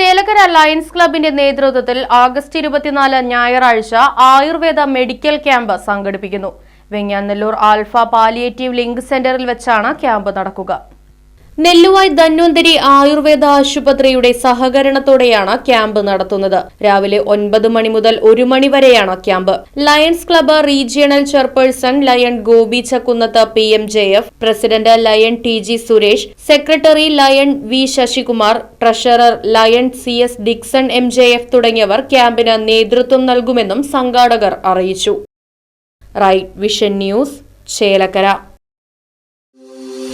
Chelakkara lions ക്ലബിന്റെ നേതൃത്വത്തിൽ August ഇരുപത്തിനാല് ഞായറാഴ്ച ആയുർവേദ മെഡിക്കൽ ക്യാമ്പ് സംഘടിപ്പിക്കുന്നു. വെങ്ങാനല്ലൂർ ആൽഫ പാലിയേറ്റീവ് ലിങ്ക് സെന്ററിൽ വെച്ചാണ് ക്യാമ്പ് നടക്കുക. നെല്ലുവായ് ധന്വന്തരി ആയുർവേദ ആശുപത്രിയുടെ സഹകരണത്തോടെയാണ് ക്യാമ്പ് നടത്തുന്നത്. രാവിലെ ഒൻപത് മണി മുതൽ ഒരു മണി വരെയാണ് camp. Lions club regional chairperson lion Gopi Chakkunnath P M J F president lion T G Suresh secretary lion V Sasikumar treasurer lion C S Dixon M J F തുടങ്ങിയവർ ക്യാമ്പിന് നേതൃത്വം നൽകുമെന്നും സംഘാടകർ അറിയിച്ചു. Right vision news Chelakkara.